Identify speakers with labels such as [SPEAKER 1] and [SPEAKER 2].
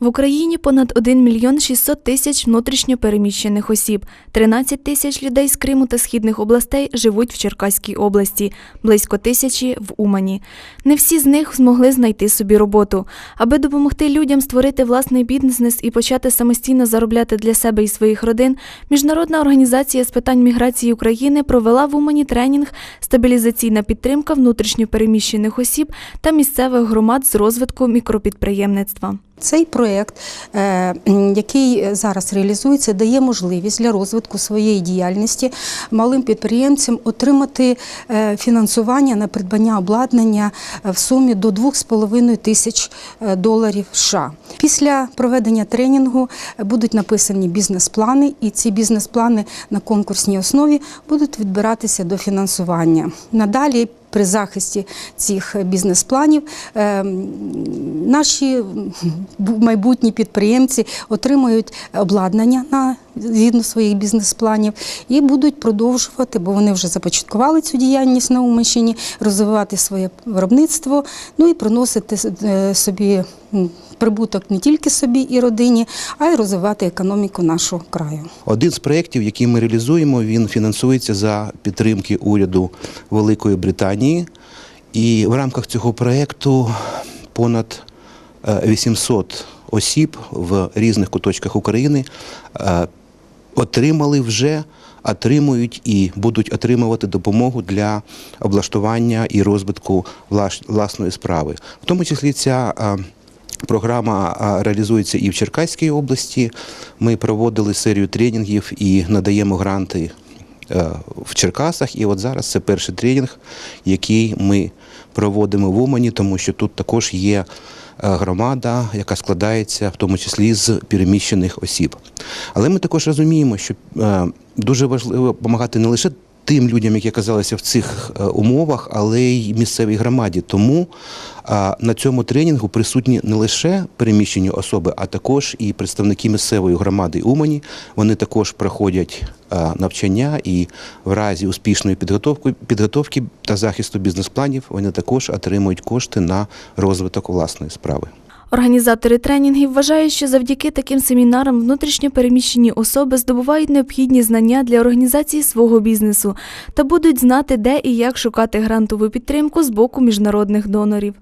[SPEAKER 1] В Україні понад 1 мільйон 600 тисяч внутрішньо переміщених осіб. 13 тисяч людей з Криму та східних областей живуть в Черкаській області, близько тисячі в Умані. Не всі з них змогли знайти собі роботу. Аби допомогти людям створити власний бізнес і почати самостійно заробляти для себе і своїх родин, Міжнародна організація з питань міграції України провела в Умані тренінг стабілізаційна підтримка внутрішньо переміщених осіб та місцевих громад з розвитку мікропідприємництва.
[SPEAKER 2] Цей проєкт, е, який зараз реалізується, дає можливість для розвитку своєї діяльності малим підприємцям отримати е, фінансування на придбання обладнання е, в сумі до 2,5 тисяч доларів США. Після проведення тренінгу будуть написані бізнес-плани, і ці бізнес-плани на конкурсній основі будуть відбиратися до фінансування. Надалі при захисті цих бізнес-планів. Е, наші майбутні підприємці отримують обладнання на згідно своїх бізнес-планів і будуть продовжувати, бо вони вже започаткували цю діяльність на Уманщині, розвивати своє виробництво, ну і приносити е, собі прибуток не тільки собі і родині, а й розвивати економіку нашого краю.
[SPEAKER 3] Один з проєктів, який ми реалізуємо, він фінансується за підтримки уряду Великої Британії. І в рамках цього проєкту понад е, 800 осіб в різних куточках України е, отримали вже, отримують і будуть отримувати допомогу для облаштування і розвитку власної справи. В тому числі ця е, Програма реалізується і в Черкаській області. Ми проводили серію тренінгів і надаємо гранти е, в Черкасах. І от зараз це перший тренінг, який ми проводимо в Умані, тому що тут також є е, громада, яка складається в тому числі з переміщених осіб. Але ми також розуміємо, що е, дуже важливо допомагати не лише тим людям, які оказалися в цих е, умовах, але й місцевій громаді. Тому на цьому тренінгу присутні не лише переміщені особи, а також і представники місцевої громади Умані. Вони також проходять навчання і в разі успішної підготовки, підготовки та захисту бізнес-планів вони також отримують кошти на розвиток власної справи.
[SPEAKER 1] Організатори тренінгів вважають, що завдяки таким семінарам внутрішньо переміщені особи здобувають необхідні знання для організації свого бізнесу та будуть знати, де і як шукати грантову підтримку з боку міжнародних донорів.